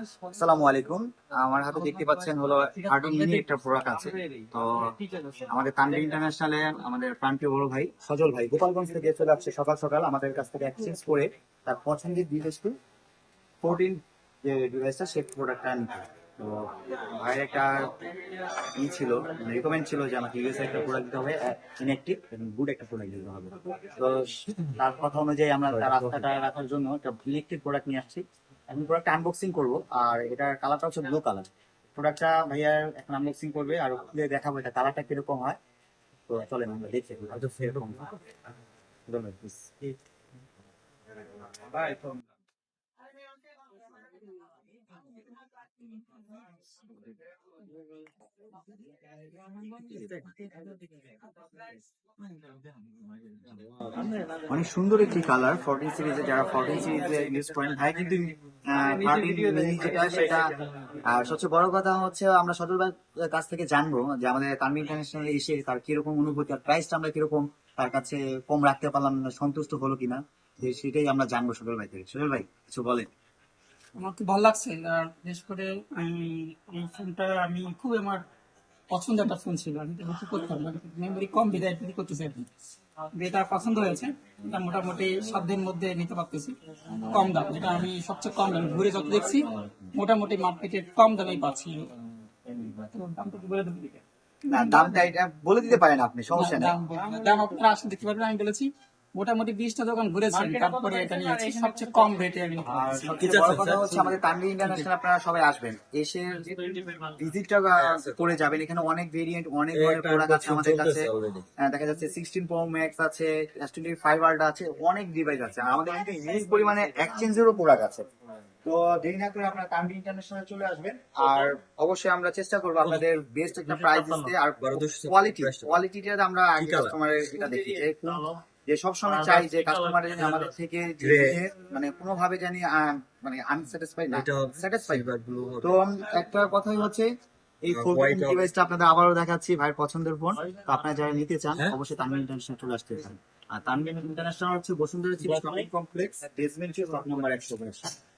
আসসালামু আলাইকুম। আমার হাতে দেখতে পাচ্ছেন হলো থার্টি মিনি একটা প্রোডাক্ট আছে। তো আমাদের তানভীর ইন্টারন্যাশনালে আমাদের প্রান্তীয় বড় ভাই সজল ভাই গোপালগঞ্জ থেকে চলে আসছে সকাল সকাল আমাদের কাছ থেকে এক্সচেঞ্জ করে তার পছন্দের ডিভাইসটি ফোরটিন যে ডিভাইসটা সেই তো ভাইয়ের একটা ই ছিল রিকমেন্ড ছিল যে আমাকে ইউএস একটা প্রোডাক্ট দিতে হবে ইনঅ্যাক্টিভ গুড একটা প্রোডাক্ট দিতে হবে। তো তার কথা অনুযায়ী আমরা রাস্তাটা রাখার জন্য একটা ইলেকট্রিক প্রোডাক্ট নিয়ে আসছি। এখন প্রোডাক্ট আনবক্সিং করব আর এটার কালারটা হচ্ছে ব্লু কালার প্রোডাক্টটা ভাইয়া এখন আনবক্সিং করবে আর খুলে দেখাবো এটা কালারটা কীরকম হয়। তো চলেন আমরা দেখি হয়তো সেরকম ধন্যবাদ। অনেক সুন্দর একটি কালার ফোরটিন সিরিজে যারা ফোরটিন সিরিজে ইউজ করেন, ভাই কিন্তু সেটা আর সবচেয়ে বড় কথা হচ্ছে আমরা সজল ভাইয়ের কাছ থেকে জানব যে আমাদের তানভি ইন্টারন্যাশনাল এসে তার কীরকম অনুভূতি আর প্রাইসটা আমরা কীরকম, তার কাছে কম রাখতে পারলাম, সন্তুষ্ট হলো কিনা সেটাই আমরা জানব সজল ভাই থেকে। সজল ভাই, কিছু বলেন। আমার খুব ভালো লাগছে। আর বিশেষ করে আমি এই ফোনটা আমি খুব আমার পছন্দের একটা ফোন ছিল। আমি এটা করতাম মেমোরি কম বিদায় বিক্রি করতেছি আর কি। যেটা পছন্দ হয়েছে এটা মোটামুটি সাত দিনের মধ্যে নিতে পারতেছি। কম দাম যেটা আমি সবচেয়ে কম দামে ঘুরে যত দেখছি মোটামুটি মার্কেটে কম দামেই পাচ্ছি। দামটা না, এটা বলে দিতে পারেন আপনি সমস্যা নেই। দাম দাম আপনারা আসলে দেখতে পারবেন আমি বলেছি মোটামুটি বিশটা দোকান ঘুরেছি তারপরে এটা নিয়েছি সবচেয়ে কম রেটে আমি বড় কথা হচ্ছে আমাদের তানভি ইন্টারন্যাশনাল আপনারা সবাই আসবেন। এসে ভিজিটটা করে যাবেন। এখানে অনেক ভেরিয়েন্ট অনেক ধরনের প্রোডাক্ট আছে আমাদের কাছে। হ্যাঁ, দেখা যাচ্ছে সিক্সটিন প্রো ম্যাক্স আছে এস টোয়েন্টি ফাইভ আল্ট আছে অনেক ডিভাইস আছে। আমাদের কিন্তু হিউজ পরিমাণে এক্সচেঞ্জেরও প্রোডাক্ট আছে। তো দেরি না করে আপনারা তানভি ইন্টারন্যাশনাল চলে আসবেন। আর অবশ্যই আমরা চেষ্টা করব আপনাদের বেস্ট একটা প্রাইস দিতে। আর কোয়ালিটি কোয়ালিটিটা আমরা আগে কাস্টমারের এটা দেখি যে কোন- সবসময় চাই যে কাস্টমার যেন আমাদের থেকে মানে মানে কোনোভাবে জানি মানে আনস্যাটিসফাই না স্যাটিসফাই তো একটা কথাই হচ্ছে এই ফোন ডিভাইসটা আপনাদের আবারও দেখাচ্ছি ভাইয়ের পছন্দের ফোন তো আপনারা যারা নিতে চান অবশ্যই তানবিন ইন্টারন্যাশনাল চলে আসতে পারেন। আর তানবিন ইন্টারন্যাশনাল হচ্ছে Bashundhara city shopping complex basement number একশো